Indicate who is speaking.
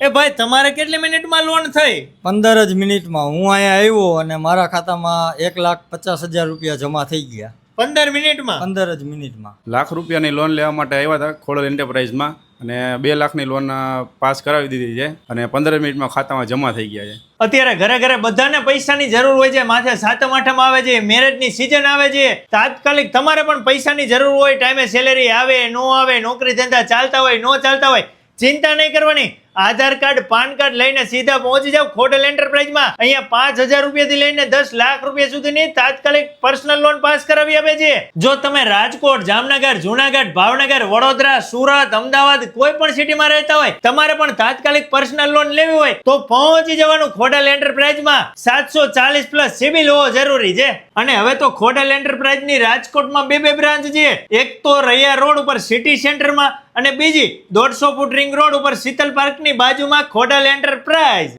Speaker 1: એ ભાઈ તમારે કેટલી મિનિટમાં લોન થઈ?
Speaker 2: પંદર જ મિનિટમાં. હું અહીંયા આવ્યો અને મારા ખાતામાં એક લાખ પચાસ હજાર રૂપિયા જમા થઈ ગયા.
Speaker 1: પંદર મિનિટમાં?
Speaker 2: પંદર જ મિનિટમાં.
Speaker 3: લાખ રૂપિયાની લોન લેવા માટે આવ્યા હતા ખોડલ એન્ટરપ્રાઇઝમાં અને બે લાખની લોન પાસ કરાવી દીધી છે અને પંદર મિનિટમાં ખાતામાં જમા થઈ ગયા છે.
Speaker 1: અત્યારે ઘરે ઘરે બધાને પૈસાની જરૂર હોય છે. માથે સાતમ આઠમ આવે છે. મેરેજની સિઝન આવે છે. તાત્કાલિક તમારે પણ પૈસાની જરૂર હોય. ટાઈમે સેલેરી આવે નો આવે નોકરી ધંધા ચાલતા હોય નો ચાલતા હોય. ચિંતા નહીં કરવાની. આધાર કાર્ડ, પાન કાર્ડ લઈને સીધા પહોંચી જાવ ખોડલ એન્ટરપ્રાઇઝમાં અહીંયા પાંચ હજાર રૂપિયાથી લઈને દસ લાખ રૂપિયા સુધીની તાત્કાલિક પર્સનલ લોન પાસ કરાવી આપે છે. જો તમે રાજકોટ, જામનગર, જુનાગઢ, ભાવનગર, વડોદરા, સુરત, અમદાવાદ કોઈ પણ સિટીમાં રહેતા હોય, તમારે પણ તાત્કાલિક પર્સનલ લોન લેવી હોય, તો પહોંચી જવાનું ખોડલ એન્ટરપ્રાઇઝમાં સાતસો ચાલીસ પ્લસ સિબિલ હોવો જરૂરી છે. અને હવે તો ખોડલ એન્ટરપ્રાઇઝની રાજકોટમાં બે બે બ્રાન્ચ છે. એક તો રૈયા રોડ ઉપર સિટી સેન્ટરમાં અને બીજી દોઢસો ફૂટ રિંગ રોડ ઉપર શીતલ પાર્કની બાજુમાં ખોડલ એન્ટરપ્રાઇઝ